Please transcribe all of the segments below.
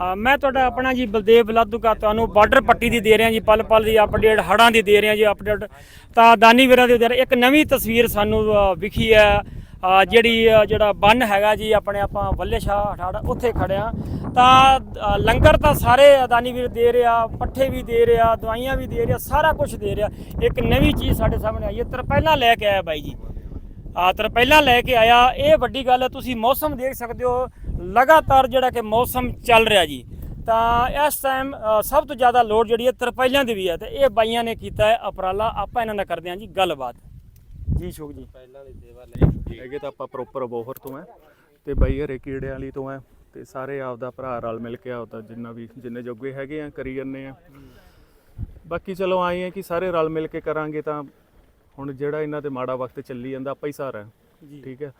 ਹਾਂ, ਮੈਂ ਤੁਹਾਡਾ ਆਪਣਾ ਜੀ ਬਲਦੇਵ ਬਲਾਦੂਕਾ ਤੁਹਾਨੂੰ ਬਾਰਡਰ ਪੱਟੀ ਦੀ ਦੇ ਰਿਹਾ ਜੀ, ਪਲ ਪਲ ਦੀ ਅਪਡੇਟ ਹੜਾਂ ਦੀ ਦੇ ਰਿਹਾ ਜੀ ਅਪਡੇਟ ਤਾਂ ਦਾਨੀ ਵੀਰਾਂ ਦੇ ਰਿਹਾ ਇੱਕ ਨਵੀਂ ਤਸਵੀਰ ਸਾਨੂੰ ਵਿਖੀ ਹੈ। ਜਿਹੜੀ ਜਿਹੜਾ ਬੰਨ ਹੈਗਾ ਜੀ, ਆਪਣੇ ਆਪਾਂ ਬੱਲੇ ਸ਼ਾਹ ਹਠਾੜ ਉੱਥੇ ਖੜਿਆ ਤਾਂ ਲੰਗਰ ਤਾਂ ਸਾਰੇ ਅਦਾਨੀ ਵੀਰ ਦੇ ਰਿਹਾ, ਪੱਠੇ ਵੀ ਦੇ ਰਿਹਾ, ਦਵਾਈਆਂ ਵੀ ਦੇ ਰਿਹਾ, ਸਾਰਾ ਕੁਝ ਦੇ ਰਿਹਾ। ਇੱਕ ਨਵੀਂ ਚੀਜ਼ ਸਾਡੇ ਸਾਹਮਣੇ ਆਈ ਹੈ, ਤਰਪਾਲਾਂ ਲੈ ਕੇ ਆਇਆ ਬਾਈ ਜੀ। ਆ ਤਰਪਾਲਾਂ ਲੈ ਕੇ ਆਇਆ। ਇਹ ਵੱਡੀ ਗੱਲ ਹੈ, ਤੁਸੀਂ ਮੌਸਮ ਦੇਖ ਸਕਦੇ ਹੋ ਲਗਾਤਾਰ ਜਿਹੜਾ ਕਿ ਮੌਸਮ ਚੱਲ ਰਿਹਾ ਜੀ ਤਾਂ ਇਸ ਟਾਈਮ ਸਭ ਤੋਂ ਜ਼ਿਆਦਾ ਲੋਡ ਜਿਹੜੀ ਹੈ ਤਰਪਾਲਾਂ ਦੀ ਵੀ ਹੈ ਤੇ ਇਹ ਬਾਈਆਂ ਨੇ ਕੀਤਾ ਹੈ ਉਪਰਾਲਾ ਆਪਾਂ ਇਹਨਾਂ ਨਾਲ ਕਰਦੇ ਹਾਂ ਜੀ ਗੱਲਬਾਤ। ਜੀ ਸ਼ੋਕ ਜੀ। ਹੈਗੇ ਤਾਂ ਆਪਾਂ ਪ੍ਰੋਪਰ ਅਬੋਹਰ ਤੋਂ ਹੈ ਤੇ ਬਾਈ ਹਰੇ ਕੀੜੇ ਵਾਲੀ ਤੋਂ ਹੈ ਤੇ ਸਾਰੇ ਆਪਦਾ ਭਰਾ ਰਲ ਮਿਲ ਕੇ ਆਉਤਾ ਜਿੰਨਾ ਵੀ ਜਿੰਨੇ ਜੋਗੇ ਹੈਗੇ ਆ ਕਰੀ ਜੰਨੇ ਆ। ਬਾਕੀ ਚਲੋ ਆਏ ਆ ਕਿ ਸਾਰੇ ਰਲ ਮਿਲ ਕੇ ਕਰਾਂਗੇ ਤਾਂ ਹੁਣ ਜਿਹੜਾ ਇਹਨਾਂ ਤੇ ਮਾੜਾ ਵਕਤ ਚੱਲੀ ਜਾਂਦਾ ਆਪਾਂ ਹੀ। ਜੀ। ਠੀਕ ਹੈ।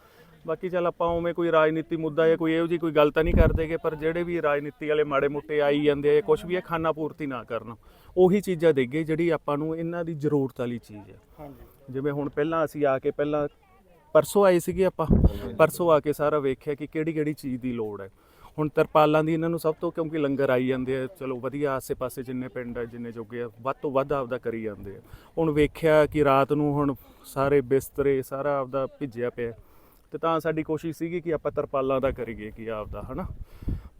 ਬਾਕੀ ਚੱਲ ਆਪਾਂ ਉਵੇਂ ਕੋਈ ਰਾਜਨੀਤੀ ਮੁੱਦਾ ਜਾਂ ਕੋਈ ਇਹੋ ਜੀ ਕੋਈ ਗੱਲ ਤਾਂ ਨਹੀਂ ਕਰਦੇਗੇ ਪਰ ਜਿਹੜੇ ਵੀ ਰਾਜਨੀਤੀ ਵਾਲੇ ਮਾੜੇ ਮੋਟੇ ਆਈ ਜਾਂਦੇ ਆ ਕੁਝ ਵੀ ਇਹ ਖਾਨਾ ਪੂਰਤੀ ਨਾ ਕਰਨ। ਉਹੀ ਚੀਜ਼ਾਂ ਦੇਗੇ ਜਿਹੜੀ ਆਪਾਂ ਨੂੰ ਇਹਨਾਂ ਦੀ ਜ਼ਰੂਰਤ ਵਾਲੀ ਚੀਜ਼ ਹੈ ਹਾਂਜੀ। ਜਿਵੇਂ ਹੁਣ ਪਹਿਲਾਂ ਅਸੀਂ ਆ ਕੇ ਪਹਿਲਾਂ ਪਰਸੋਂ ਆਏ ਸੀਗੇ ਆਪਾਂ ਪਰਸੋਂ ਆ ਕੇ ਸਾਰਾ ਵੇਖਿਆ ਕਿ ਕਿਹੜੀ ਕਿਹੜੀ ਚੀਜ਼ ਦੀ ਲੋੜ ਹੈ। ਹੁਣ ਤਰਪਾਲਾਂ ਦੀ ਇਹਨਾਂ ਨੂੰ ਸਭ ਤੋਂ ਕਿਉਂਕਿ ਲੰਗਰ ਆਈ ਜਾਂਦੇ ਆ ਚਲੋ ਵਧੀਆ ਆਸੇ-ਪਾਸੇ ਜਿੰਨੇ ਪਿੰਡ ਆ ਜਿੰਨੇ ਜੋਗੇ ਆ ਵੱਧ ਤੋਂ ਵੱਧ ਆਪਦਾ ਕਰੀ ਜਾਂਦੇ ਆ। ਹੁਣ ਵੇਖਿਆ ਕਿ ਰਾਤ ਨੂੰ ਹੁਣ ਸਾਰੇ ਬਿਸਤਰੇ ਸਾਰਾ ਆਪਦਾ ਭਿੱਜਿਆ ਪਿਆ। ਤੇ ਤਾਂ ਸਾਡੀ ਕੋਸ਼ਿਸ਼ ਸੀਗੀ ਕਿ ਆਪਾਂ ਤਰਪਾਲਾਂ ਦਾ ਕਰੀਏ ਕਿ ਆਪਦਾ ਹਨਾ?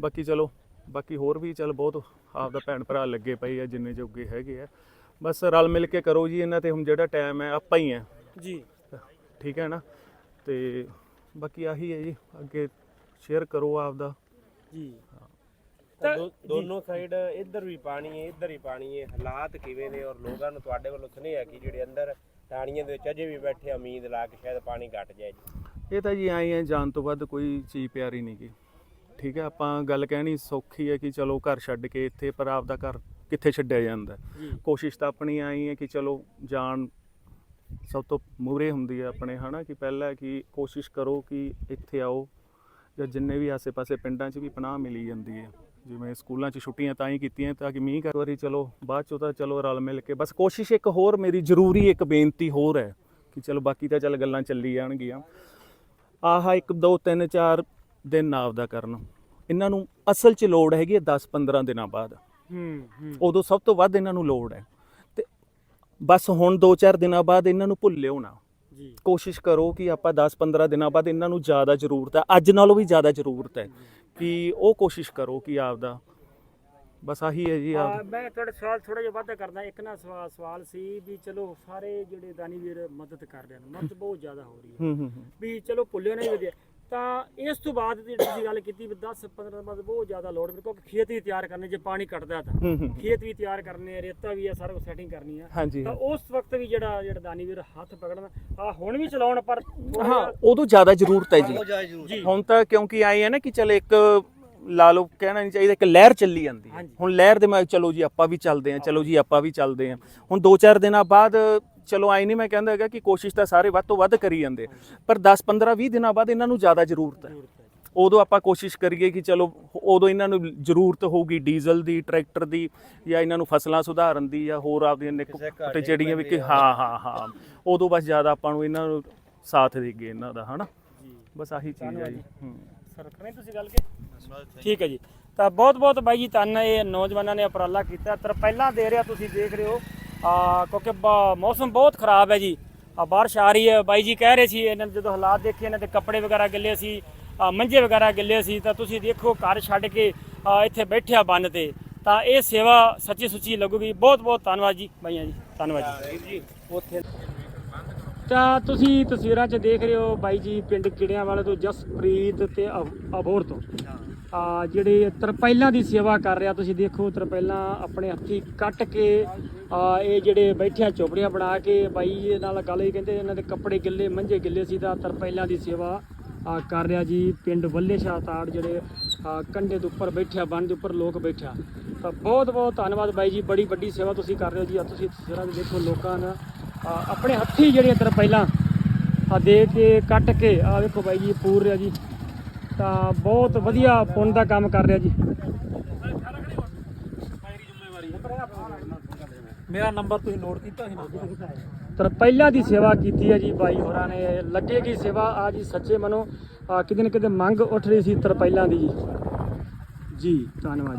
ਬਾਕੀ ਚਲੋ ਬਾਕੀ ਹੋਰ ਵੀ ਚਲ ਬਹੁਤ ਆਪਦਾ ਭੈਣ ਭਰਾ ਲੱਗੇ ਪਏ ਆ ਜਿੰਨੇ ਜੋਗੇ ਹੈਗੇ ਆ। ਬਸ ਰਲ ਮਿਲ ਕੇ ਕਰੋ ਜੀ ਇਹਨਾਂ ਤੇ ਹੁਣ ਜਿਹੜਾ ਟਾਈਮ ਹੈ ਆਪਾਂ ਹੀ ਆ। ਜੀ। ਠੀਕ ਹੈ ਨਾ? ਤੇ ਬਾਕੀ ਆਹੀ ਹੈ ਜੀ ਅੱਗੇ ਸ਼ੇਅਰ ਕਰੋ ਆਪਦਾ। ਜੀ। ਤਾਂ ਦੋ- ਦੋਨੋਂ ਸਾਈਡ ਇੱਧਰ ਵੀ ਪਾਣੀ ਹੈ ਇੱਧਰ ਹੀ ਪਾਣੀ ਹੈ ਹਾਲਾਤ ਕਿਵੇਂ ਨੇ ਔਰ ਲੋਕਾਂ ਨੂੰ ਤੁਹਾਡੇ ਵੱਲੋਂ ਸੁਨੇਹਾ ਕਿ ਜਿਹੜੇ ਅੰਦਰ ਟਾਣੀਆਂ ਦੇ ਵਿੱਚ ਅਜੇ ਵੀ ਬੈਠੇ ਉਮੀਦ ਲਾ ਕੇ ਸ਼ਾਇਦ ਪਾਣੀ ਘਟ ਜਾਏ ਜੀ। ਇਹ ਤਾਂ ਜੀ ਆਏ ਆ ਜਾਣ ਤੋਂ ਵੱਧ ਕੋਈ ਚੀਜ਼ ਪਿਆਰੀ ਨਹੀਂ ਗੀ। ਠੀਕ ਹੈ ਆਪਾਂ ਗੱਲ ਕਹਿਣੀ ਸੌਖੀ ਹੈ ਕਿ ਚਲੋ ਘਰ ਛੱਡ ਕੇ ਇੱਥੇ ਪਰ ਆਪਦਾ ਘਰ ਕਿੱਥੇ ਛੱਡਿਆ ਜਾਂਦਾ ਕੋਸ਼ਿਸ਼ ਤਾਂ ਆਪਣੀ ਆਈ ਹੈ ਕਿ ਚਲੋ ਜਾਨ ਸਭ ਤੋਂ ਮੂਰੇ ਹੁੰਦੀ ਹੈ ਆਪਣੇ ਹਨਾ ਕਿ ਪਹਿਲਾਂ ਕਿ ਕੋਸ਼ਿਸ਼ ਕਰੋ ਕਿ ਇੱਥੇ ਆਓ ਜਾਂ ਜਿੰਨੇ ਵੀ ਆਸੇ-ਪਾਸੇ ਪਿੰਡਾਂ 'ਚ ਵੀ ਪਨਾਹ ਮਿਲੀ ਜਾਂਦੀ ਹੈ। ਜਿਵੇਂ ਸਕੂਲਾਂ 'ਚ ਛੁੱਟੀਆਂ ਤਾਂ ਹੀ ਕੀਤੀਆਂ ਤਾਂ ਕਿ ਮੀਂਹ ਕਰ ਵਾਰੀ ਚਲੋ ਬਾਅਦ 'ਚੋਂ ਤਾਂ ਚਲੋ ਰਲ ਮਿਲ ਕੇ ਬਸ ਕੋਸ਼ਿਸ਼ ਇੱਕ ਹੋਰ ਮੇਰੀ ਜ਼ਰੂਰੀ ਇੱਕ ਬੇਨਤੀ ਹੋਰ ਹੈ ਕਿ ਚਲੋ ਬਾਕੀ ਤਾਂ ਚੱਲ ਗੱਲਾਂ ਚੱਲੀ ਜਾਣਗੀਆਂ। ਆਹ 1 2 3 4 ਦਿਨ ਆਪਦਾ ਕਰਨ। ਇਹਨਾਂ ਨੂੰ ਅਸਲ 'ਚ ਲੋੜ ਹੈਗੀ ਹੈ 10 15 ਦਿਨਾਂ ਬਾਅਦ। ਹੂੰ ਹੂੰ। ਉਦੋਂ ਸਭ ਤੋਂ ਵੱਧ ਇਹਨਾਂ ਨੂੰ ਲੋੜ ਹੈ। ਤੇ ਬਸ ਹੁਣ 2-4 ਦਿਨਾਂ ਬਾਅਦ ਇਹਨਾਂ ਨੂੰ ਭੁੱਲਿਓ ਨਾ। ਜੀ। ਕੋਸ਼ਿਸ਼ ਕਰੋ ਕਿ ਆਪਾਂ 10-15 ਦਿਨਾਂ ਬਾਅਦ ਇਹਨਾਂ ਨੂੰ ਜ਼ਿਆਦਾ ਜ਼ਰੂਰਤ ਹੈ। ਅੱਜ ਨਾਲੋਂ ਵੀ ਜ਼ਿਆਦਾ ਜ਼ਰੂਰਤ ਹੈ ਕਿ ਉਹ ਕੋਸ਼ਿਸ਼ ਕਰੋ ਕਿ ਆਪਦਾ ਬਸ ਆਹੀ ਹੈ ਜੀ ਆ, ਮੈਂ ਤੁਹਾਡੇ ਸਵਾਲ ਥੋੜਾ ਜਿਹਾ ਵਾਧਾ ਕਰਦਾ। ਇੱਕ ਨਾ ਸਵਾਲ ਸਵਾਲ ਸੀ ਵੀ ਚਲੋ ਸਾਰੇ ਜਿਹੜੇ ਦਾਨੀ ਵੀਰ ਮਦਦ ਕਰ ਰਹੇ ਨੇ ਮਦਦ ਬਹੁਤ ਜ਼ਿਆਦਾ ਹੋ ਰਹੀ ਹੈ। ਹੂੰ ਹੂੰ ਹੂੰ। ਵੀ ਚਲੋ ਭੁੱਲਿਓ ਨਹੀਂ ਵਧੀਆ। ਤਾਂ ਇਸ ਤੋਂ ਬਾਅਦ ਦੀ ਤੁਸੀਂ ਗੱਲ ਕੀਤੀ ਵੀ 10 15 ਬਾਅਦ ਬਹੁਤ ਜ਼ਿਆਦਾ ਲੋੜ ਮੇਰੇ ਕੋਲ ਖੇਤ ਵੀ ਤਿਆਰ ਕਰਨੇ ਜੇ ਪਾਣੀ ਘਟਦਾ ਤਾਂ। ਹੂੰ ਹੂੰ। ਖੇਤ ਵੀ ਤਿਆਰ ਕਰਨੇ ਆ ਰੇਤਾ ਵੀ ਆ ਸਾਰਾ ਕੁਝ ਸੈਟਿੰਗ ਕਰਨੀ ਆ। ਹਾਂਜੀ ਤਾਂ ਉਸ ਵਕਤ ਵੀ ਜਿਹੜਾ ਜਿਹੜਾ ਦਾਨੀ ਵੀਰ ਹੱਥ ਪਕੜਨਾ ਆ ਹੁਣ ਵੀ ਚਲਾਉਣ ਪਰ ਥੋੜ੍ਹਾ ਹਾਂ ਜਿਹਾ- ਉਦੋਂ ਜ਼ਿਆਦਾ ਜ਼ਰੂਰਤ ਹੈ ਜੀ। ਜੀ ਹੁਣ ਤਾਂ ਕਿਉਂਕਿ ਆਏ ਹੈ ਨਾ ਕਿ ਚਲ ਇੱਕ ਲਾ ਲਓ ਕਹਿਣਾ ਨਹੀਂ ਚਾਹੀਦਾ ਇੱਕ ਲਹਿਰ ਚੱਲੀ ਜਾਂਦੀ ਹੈ। ਹੁਣ ਲਹਿਰ ਦੇ ਮੈਂ ਚਲੋ ਜੀ ਆਪਾਂ ਵੀ ਚੱਲਦੇ ਹਾਂ ਚਲੋ ਜੀ ਆਪਾਂ ਵੀ ਚੱਲਦੇ ਹਾਂ। ਹੁਣ 2-4 ਦਿਨਾਂ ਬਾਅਦ ਚਲੋ ਆਈ ਨਹੀਂ ਮੈਂ ਕਹਿੰਦਾ ਹੈਗਾ ਕਿ ਕੋਸ਼ਿਸ਼ ਤਾਂ ਸਾਰੇ ਵੱਧ ਤੋਂ ਵੱਧ ਕਰੀ ਜਾਂਦੇ ਪਰ 10-15 20 ਦਿਨਾਂ ਬਾਅਦ ਇਹਨਾਂ ਨੂੰ ਜ਼ਿਆਦਾ ਜ਼ਰੂਰਤ ਹੈ। ਉਦੋਂ ਆਪਾਂ ਕੋਸ਼ਿਸ਼ ਕਰੀਏ ਕਿ ਚਲੋ ਉਦੋਂ ਇਹਨਾਂ ਨੂੰ ਜ਼ਰੂਰਤ ਹੋਊਗੀ ਡੀਜ਼ਲ ਦੀ ਟਰੈਕਟਰ ਦੀ ਜਾਂ ਇਹਨਾਂ ਨੂੰ ਫਸਲਾਂ ਸੁਧਾਰਨ ਦੀ ਜਾਂ ਹੋਰ ਆਪਦੀਆਂ ਨਿੱਕ ਤੇ ਜਿਹੜੀਆਂ ਵੀ ਕਿ ਹਾਂ ਹਾਂ ਹਾਂ। ਉਦੋਂ ਬਸ ਜ਼ਿਆਦਾ ਆਪਾਂ ਨੂੰ ਇਹਨਾਂ ਨੂੰ ਸਾਥ ਦੇਗੇ ਇਹਨਾਂ ਦਾ ਹਨਾ? ਬਸ ਆਹੀ ਚੀਜ਼ ਹੈ ਜੀ। ਹੂੰ ਸਰ ਤੁਸੀਂ ਗੱਲ ਕੇ? ਠੀਕ ਹੈ ਜੀ। ਤਾਂ ਬਹੁਤ ਬਹੁਤ ਬਾਈ ਜੀ ਧੰਨ ਇਹ ਨੌਜਵਾਨਾਂ ਨੇ ਉਪਰਾਲਾ ਕੀਤਾ। ਪਹਿਲਾਂ ਦੇ ਰਿਹਾ ਤੁਸੀਂ ਦੇਖ ਰਹੇ ਹੋ। ਆ, ਕਿਉਂਕਿ ਬ- ਮੌਸਮ ਬਹੁਤ ਖਰਾਬ ਹੈ ਜੀ। ਆ, ਬਾਰਿਸ਼ ਆ ਰਹੀ ਹੈ। ਬਾਈ ਜੀ ਕਹਿ ਰਹੇ ਸੀ, ਇਹਨਾਂ ਦੇ ਜਦੋਂ ਹਾਲਾਤ ਦੇਖੇ, ਇਹਨਾਂ ਦੇ ਕੱਪੜੇ ਵਗੈਰਾ ਗਿੱਲੇ ਸੀ ਮੰਜੇ ਵਗੈਰਾ ਗਿੱਲੇ ਸੀ, ਤਾਂ ਤੁਸੀਂ ਦੇਖੋ ਘਰ ਛੱਡ ਕੇ ਇੱਥੇ ਬੈਠਿਆ ਬੰਨ ਤੇ। ਤਾਂ ਇਹ ਸੇਵਾ ਸੱਚੀ ਸੁੱਚੀ ਲੱਗੂਗੀ। ਬਹੁਤ ਬਹੁਤ ਧੰਨਵਾਦ ਜੀ। ਬਾਈਆਂ ਜੀ, ਧੰਨਵਾਦ ਜੀ, ਉੱਥੇ ਤਾਂ ਤੁਸੀਂ ਤਸਵੀਰਾਂ 'ਚ ਦੇਖ ਰਹੇ ਹੋ ਬਾਈ ਜੀ ਪਿੰਡ ਕਿੜਿਆਂ ਵਾਲੇ ਤੋਂ ਜਸਪ੍ਰੀਤ ਤੇ ਅਬ- ਅਬੋਹਰ ਤੋਂ। ਆ ਜਿਹੜੇ ਤਰਪੈਲਾਂ ਦੀ ਸੇਵਾ ਕਰ ਰਿਹਾ ਤੁਸੀਂ ਦੇਖੋ ਤਰਪੈਲਾਂ ਆਪਣੇ ਹੱਥੀ ਕੱਟ ਕੇ ਆ ਇਹ ਜਿਹੜੇ ਬੈਠਿਆ ਝੋਪੜੀਆਂ ਬਣਾ ਕੇ ਬਾਈ ਜੀ ਨਾਲ ਗੱਲ ਹੀ ਕਹਿੰਦੇ ਇਹਨਾਂ ਦੇ ਕੱਪੜੇ ਗਿੱਲੇ ਮੰਝੇ ਗਿੱਲੇ ਸੀ ਤਾਂ ਤਰਪਾਲਾਂ ਦੀ ਸੇਵਾ ਆ ਕਰ ਰਿਹਾ ਜੀ ਪਿੰਡ ਵੱਲੇ ਸ਼ਾਹ ਤਾੜ ਜਿਹੜੇ ਆ, ਕੰਢੇ ਦੇ ਉੱਪਰ ਬੈਠਿਆ ਬੰਨ ਦੇ ਉੱਪਰ ਲੋਕ ਬੈਠਿਆ। ਤਾਂ ਬਹੁਤ ਬਹੁਤ ਧੰਨਵਾਦ ਬਾਈ ਜੀ ਬੜੀ ਵੱਡੀ ਸੇਵਾ ਤੁਸੀਂ ਕਰ ਰਹੇ ਹੋ ਜੀ ਆ ਤੁਸੀਂ ਤਸਵੀਰਾਂ 'ਚ ਦੇਖੋ ਲੋਕਾਂ ਨੇ ਆਪਣੇ ਹੱਥੀ ਜਿਹੜੀਆਂ ਤਰਪਾਲਾਂ ਆ ਦੇ ਕੇ ਕੱਟ ਕੇ ਆ ਵੇਖੋ ਬਾਈ ਜੀ ਪੂਰ ਰਿਹਾ ਜੀ। ਤਾਂ ਬਹੁਤ ਵਧੀਆ ਪੁੰਨ ਦਾ ਕੰਮ ਕਰ ਰਿਹਾ ਜੀ। ਮੇਰਾ ਨੰਬਰ ਤੁਸੀਂ ਨੋਟ ਕੀਤਾ ਸੀ ਨਾ ਤਰਪਾਲਾਂ ਦੀ ਸੇਵਾ ਕੀਤੀ ਹੈ ਜੀ ਬਾਈ ਹੋਰਾਂ ਨੇ। ਲੱਗੇਗੀ ਸੇਵਾ? ਆ ਜੀ ਸੱਚੇ ਮਨੋ ਕਿਤੇ ਨਾ ਕਿਤੇ ਮੰਗ ਉੱਠ ਰਹੀ ਸੀ ਤਰਪਾਲਾਂ ਦੀ ਜੀ। ਜੀ ਧੰਨਵਾਦ।